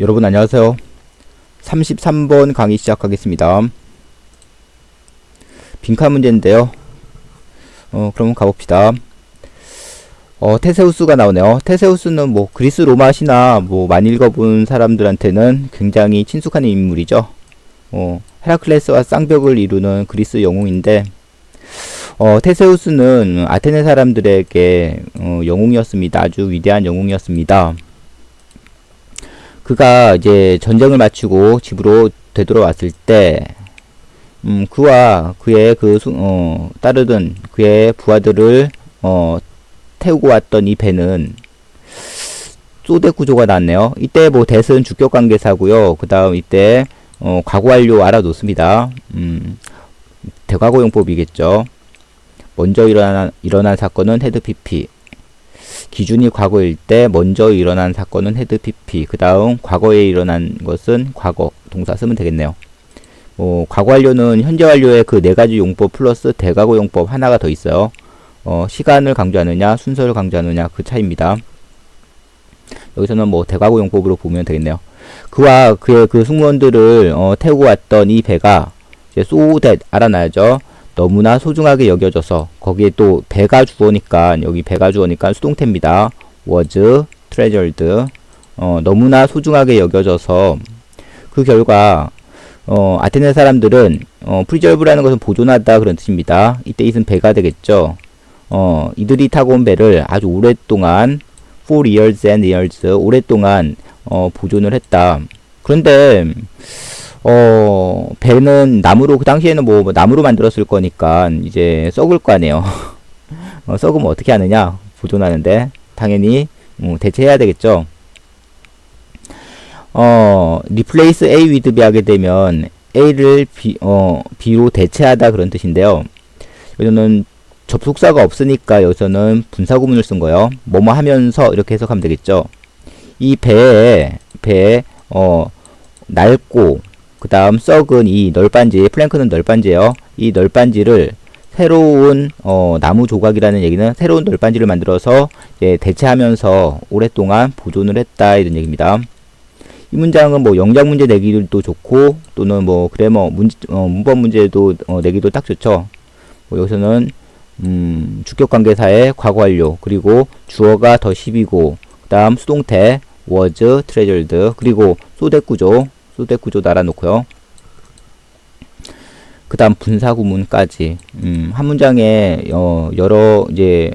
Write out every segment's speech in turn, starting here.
여러분 안녕하세요. 33번 강의 시작하겠습니다. 빈칸 문제인데요. 어, 그럼 가봅시다. 어, 테세우스가 나오네요. 테세우스는 뭐 그리스 로마 신화 뭐 많이 읽어본 사람들한테는 굉장히 친숙한 인물이죠. 어, 헤라클레스와 쌍벽을 이루는 그리스 영웅인데 어, 테세우스는 아테네 사람들에게 어, 영웅이었습니다. 아주 위대한 영웅이었습니다. 그가 이제 전쟁을 마치고 집으로 되돌아왔을 때, 음, 그와 그의 그, 수- 어, 따르던 그의 부하들을, 어, 태우고 왔던 이 배는 소대 구조가 났네요. 이때 뭐 대승 주격 관계사고요. 그 다음 이때, 어, 과거 완료 알아놓습니다. 음, 대과거용법이겠죠. 먼저 일어난, 일어난 사건은 헤드 PP. 기준이 과거일 때 먼저 일어난 사건은 헤드 PP. 그 다음 과거에 일어난 것은 과거 동사 쓰면 되겠네요. 뭐 과거 완료는 현재 완료의 그 네 가지 용법 플러스 대과거 용법 하나가 더 있어요. 어, 시간을 강조하느냐 순서를 강조하느냐 그 차이입니다. 여기서는 뭐 대과거 용법으로 보면 되겠네요. 그와 그의 그 승무원들을 어, 태우고 왔던 이 배가 이제 소댓 알아놔야죠. 너무나 소중하게 여겨져서 거기에 또 배가 주어니까 여기 배가 주어니까 수동태입니다. was treasured 어, 너무나 소중하게 여겨져서 그 결과 어, 아테네 사람들은 어, preserve라는 것은 보존하다 그런 뜻입니다. 이때 이은 배가 되겠죠. 어, 이들이 타고 온 배를 아주 오랫동안 for years and years 오랫동안 어, 보존을 했다. 그런데 어, 배는 나무로, 그 당시에는 뭐, 뭐 나무로 만들었을 거니까, 이제, 썩을 거 아니에요. 어, 썩으면 어떻게 하느냐? 보존하는데, 당연히, 음, 대체해야 되겠죠. 어, replace A with B 하게 되면, A를 B, 어, B로 대체하다 그런 뜻인데요. 여기서는 접속사가 없으니까 여기서는 분사구문을 쓴 거예요. 뭐뭐 하면서 이렇게 해석하면 되겠죠. 이 배에, 배에, 어, 낡고, 그 다음 썩은 이 널빤지, 플랭크는 널빤지예요. 이 널빤지를 새로운 어, 나무 조각이라는 얘기는 새로운 널빤지를 만들어서 대체하면서 오랫동안 보존을 했다 이런 얘기입니다. 이 문장은 뭐 영작 문제 내기도 좋고 또는 뭐 그래머 문제, 어, 문법 문제도 어, 내기도 딱 좋죠. 뭐 여기서는 음, 주격 관계사의 과거 완료 그리고 주어가 더 10이고 그다음 수동태 was treasured 그리고 소대 구조 소대 구조 달아놓고요. 그 다음 분사 구문까지 음, 한 문장에 어, 여러 이제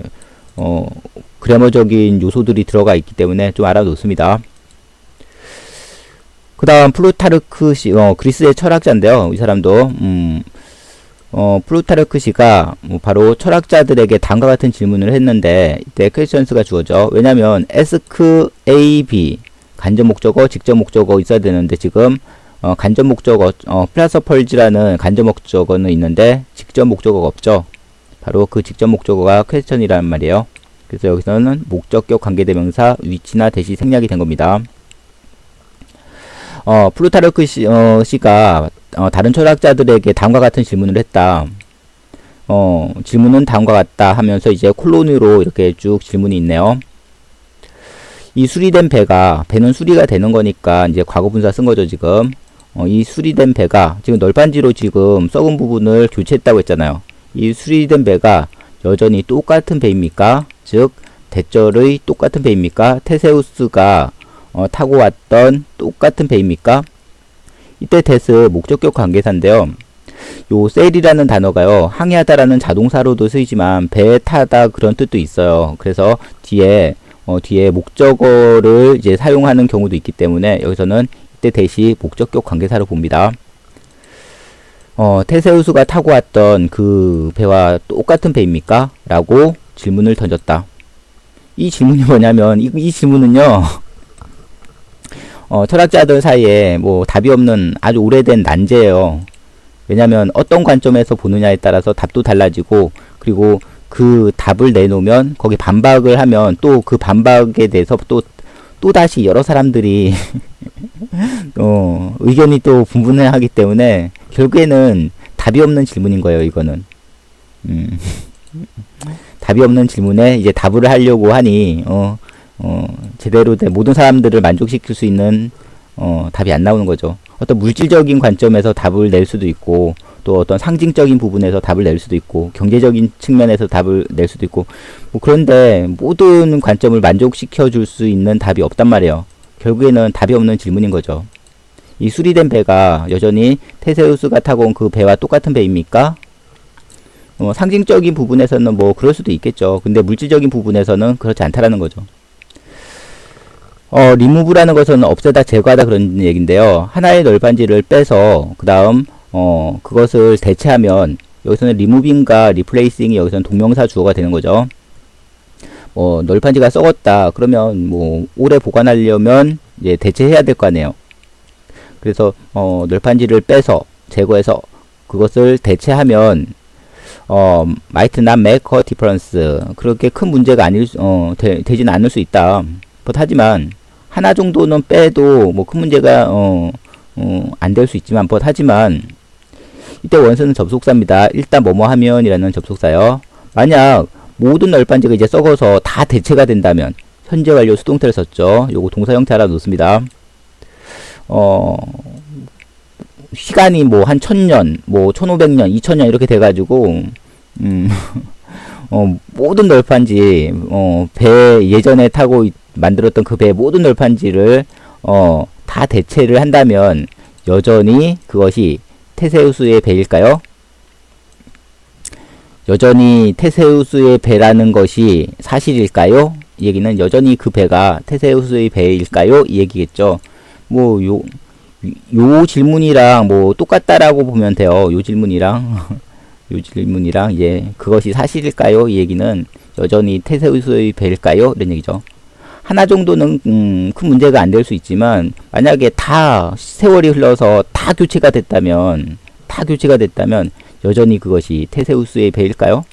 어, 그래머적인 요소들이 들어가 있기 때문에 좀 알아놓습니다. 그 다음 플루타르크 시, 어, 그리스의 철학자인데요. 이 사람도 음, 어, 플루타르크 씨가 뭐 바로 철학자들에게 다음과 같은 질문을 했는데 이때 퀘스천스가 주어져. 왜냐면 에스크 A, B 간접 목적어, 직접 목적어 있어야 되는데 지금 어, 간접 목적어, 어, 플라서펄즈라는 간접 목적어는 있는데 직접 목적어가 없죠. 바로 그 직접 목적어가 퀘스천이라는 말이에요. 그래서 여기서는 목적격 관계대명사 위치나 대시 생략이 된 겁니다. 어, 플루타르크 씨, 어, 씨가 어, 다른 철학자들에게 다음과 같은 질문을 했다. 어, 질문은 다음과 같다 하면서 이제 콜론으로 이렇게 쭉 질문이 있네요. 이 수리된 배가 배는 수리가 되는 거니까 이제 과거 분사 쓴 거죠 지금. 어, 이 수리된 배가 지금 널빤지로 지금 썩은 부분을 교체했다고 했잖아요. 이 수리된 배가 여전히 똑같은 배입니까? 즉 대절의 똑같은 배입니까? 테세우스가 어, 타고 왔던 똑같은 배입니까? 이때 데스 목적격 관계사인데요. 요 셀이라는 단어가요 항해하다라는 자동사로도 쓰이지만 배에 타다 그런 뜻도 있어요. 그래서 뒤에 어, 뒤에 목적어를 이제 사용하는 경우도 있기 때문에 여기서는 이때 대시 목적격 관계사로 봅니다. 어, 테세우스가 타고 왔던 그 배와 똑같은 배입니까? 라고 질문을 던졌다. 이 질문이 뭐냐면, 이, 이 질문은요, 어, 철학자들 사이에 뭐 답이 없는 아주 오래된 난제예요. 왜냐면 어떤 관점에서 보느냐에 따라서 답도 달라지고, 그리고 그 답을 내놓으면 거기 반박을 하면 또 그 반박에 대해서 또 또 다시 여러 사람들이 어, 의견이 또 분분해 하기 때문에 결국에는 답이 없는 질문인 거예요, 이거는. 음. 답이 없는 질문에 이제 답을 하려고 하니 어, 어, 제대로 된 모든 사람들을 만족시킬 수 있는 어, 답이 안 나오는 거죠. 어떤 물질적인 관점에서 답을 낼 수도 있고 또 어떤 상징적인 부분에서 답을 낼 수도 있고 경제적인 측면에서 답을 낼 수도 있고 뭐 그런데 모든 관점을 만족시켜 줄 수 있는 답이 없단 말이에요. 결국에는 답이 없는 질문인 거죠. 이 수리된 배가 여전히 테세우스가 타고 온 그 배와 똑같은 배입니까? 어, 상징적인 부분에서는 뭐 그럴 수도 있겠죠. 근데 물질적인 부분에서는 그렇지 않다라는 거죠. 어, 리무브라는 것은 없애다, 제거하다 그런 얘기인데요. 하나의 널빤지를 빼서 그 다음 어, 그것을 대체하면 여기서는 리무빙과 리플레이싱이 여기서는 동명사 주어가 되는 거죠. 뭐 널판지가 썩었다 그러면 뭐 오래 보관하려면 이제 대체해야 될 거 아니에요. 그래서 어, 널판지를 빼서 제거해서 그것을 대체하면 어, might not make a difference. 그렇게 큰 문제가 아닐, 수- 어, 되, 되진 않을 수 있다. 뭐, 하지만, 하나 정도는 빼도, 뭐, 큰 문제가, 어, 어, 안 될 수 있지만, 뭐, 하지만, 이때 원서는 접속사입니다. 일단 뭐뭐 하면 이라는 접속사요. 만약, 모든 널빤지가 이제 썩어서 다 대체가 된다면, 현재 완료 수동태를 썼죠. 요거 동사 형태 하나 놓습니다. 어, 시간이 뭐 한 천년, 뭐 천오백 년, 이천 년 이렇게 돼가지고 음, 어, 모든 널판지, 어, 배 예전에 타고 있- 만들었던 그 배의 모든 널판지를 어, 다 대체를 한다면 여전히 그것이 테세우스의 배일까요? 여전히 테세우스의 배라는 것이 사실일까요? 이 얘기는 여전히 그 배가 테세우스의 배일까요? 이 얘기겠죠. 뭐, 요, 요 질문이랑 뭐 똑같다라고 보면 돼요. 요 질문이랑 요 질문이랑 예 그것이 사실일까요? 이 얘기는 여전히 테세우스의 배일까요? 이런 얘기죠. 하나 정도는 음, 큰 문제가 안 될 수 있지만 만약에 다 세월이 흘러서 다 교체가 됐다면 다 교체가 됐다면 여전히 그것이 테세우스의 배일까요?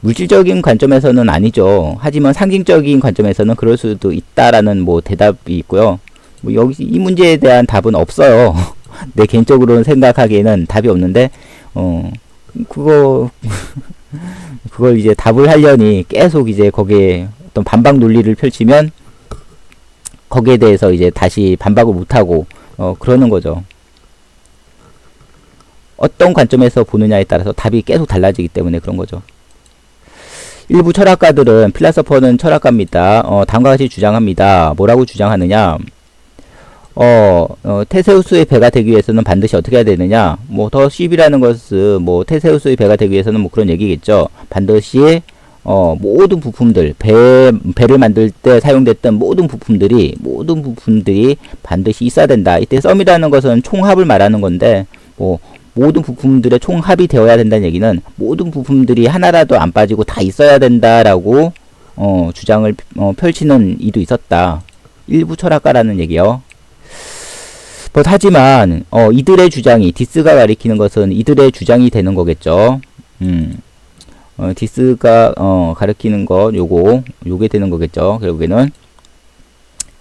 물질적인 관점에서는 아니죠. 하지만 상징적인 관점에서는 그럴 수도 있다라는 뭐 대답이 있고요. 뭐 여기 이 문제에 대한 답은 없어요. 내 개인적으로는 생각하기에는 답이 없는데 어 그거 그걸 이제 답을 하려니 계속 이제 거기에 어떤 반박 논리를 펼치면 거기에 대해서 이제 다시 반박을 못 하고 어 그러는 거죠. 어떤 관점에서 보느냐에 따라서 답이 계속 달라지기 때문에 그런 거죠. 일부 철학가들은 필라서퍼는 철학가입니다. 어, 다음과 같이 주장합니다. 뭐라고 주장하느냐? 어, 어, 테세우스의 배가 되기 위해서는 반드시 어떻게 해야 되느냐? 뭐, 더 쉽이라는 것은, 뭐, 테세우스의 배가 되기 위해서는 뭐 그런 얘기겠죠. 반드시, 어, 모든 부품들, 배, 배를 만들 때 사용됐던 모든 부품들이, 모든 부품들이 반드시 있어야 된다. 이때 썸이라는 것은 총합을 말하는 건데, 뭐, 모든 부품들의 총합이 되어야 된다는 얘기는 모든 부품들이 하나라도 안 빠지고 다 있어야 된다라고, 어, 주장을, 어, 펼치는 이도 있었다. 일부 철학가라는 얘기요. 뭐, 하지만, 어, 이들의 주장이, 디스가 가리키는 것은 이들의 주장이 되는 거겠죠. 음, 어, 디스가, 어, 가리키는 것, 요거, 요게 되는 거겠죠. 결국에는.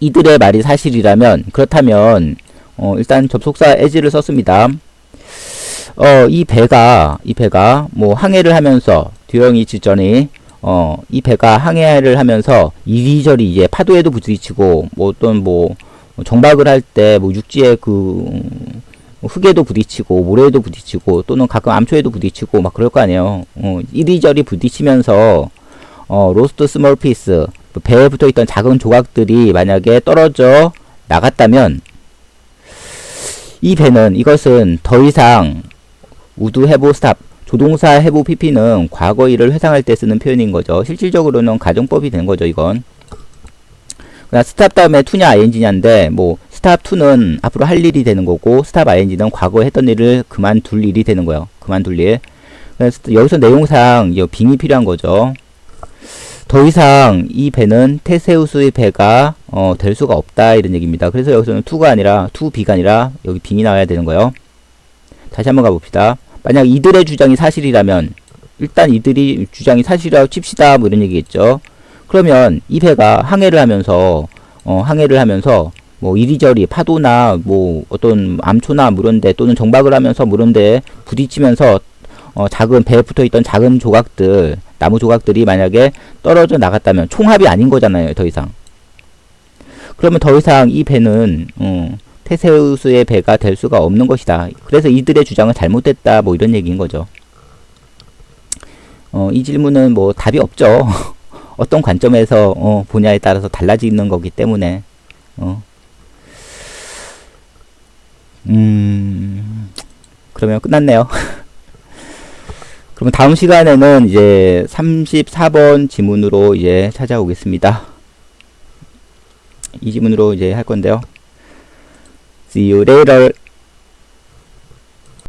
이들의 말이 사실이라면, 그렇다면, 어, 일단 접속사 as를 썼습니다. 어, 이 배가, 이 배가, 뭐, 항해를 하면서, 듀령이 직전에, 어, 이 배가 항해를 하면서, 이리저리 이제 파도에도 부딪히고, 뭐, 어떤 뭐, 정박을 할 때 뭐 육지에 그 음, 흙에도 부딪히고 모래에도 부딪히고 또는 가끔 암초에도 부딪히고 막 그럴 거 아니에요. 어, 이리저리 부딪히면서 어, 로스트 스몰 피스 배에 붙어 있던 작은 조각들이 만약에 떨어져 나갔다면 이 배는 이것은 더 이상 우드 해보 스탑 조동사 해보 PP는 과거 일을 회상할 때 쓰는 표현인 거죠. 실질적으로는 가정법이 되는 거죠, 이건. 그냥 스탑 다음에 투냐 ing냐인데 뭐 스탑 투는 앞으로 할 일이 되는 거고 스탑 ing는 과거에 했던 일을 그만둘 일이 되는 거예요. 그만둘 일. 그래서 여기서 내용상 이 빙이 필요한 거죠. 더 이상 이 배는 테세우스의 배가 어, 될 수가 없다 이런 얘기입니다. 그래서 여기서는 투가 아니라 투 비가 아니라 여기 빙이 나와야 되는 거예요. 다시 한번 가봅시다. 만약 이들의 주장이 사실이라면 일단 이들이 주장이 사실이라고 칩시다 뭐 이런 얘기겠죠. 그러면 이 배가 항해를 하면서 어, 항해를 하면서 뭐 이리저리 파도나 뭐 어떤 암초나 물은데 또는 정박을 하면서 물은데 부딪히면서 어, 작은 배에 붙어 있던 작은 조각들 나무 조각들이 만약에 떨어져 나갔다면 총합이 아닌 거잖아요 더 이상 그러면 더 이상 이 배는 어, 테세우스의 배가 될 수가 없는 것이다. 그래서 이들의 주장은 잘못됐다. 뭐 이런 얘기인 거죠. 어, 이 질문은 뭐 답이 없죠. 어떤 관점에서 어, 보냐에 따라서 달라지는 거기 때문에 어. 그러면 끝났네요. 그러면 다음 시간에는 이제 34번 지문으로 이제 찾아오겠습니다. 이 지문으로 이제 할 건데요. See you later.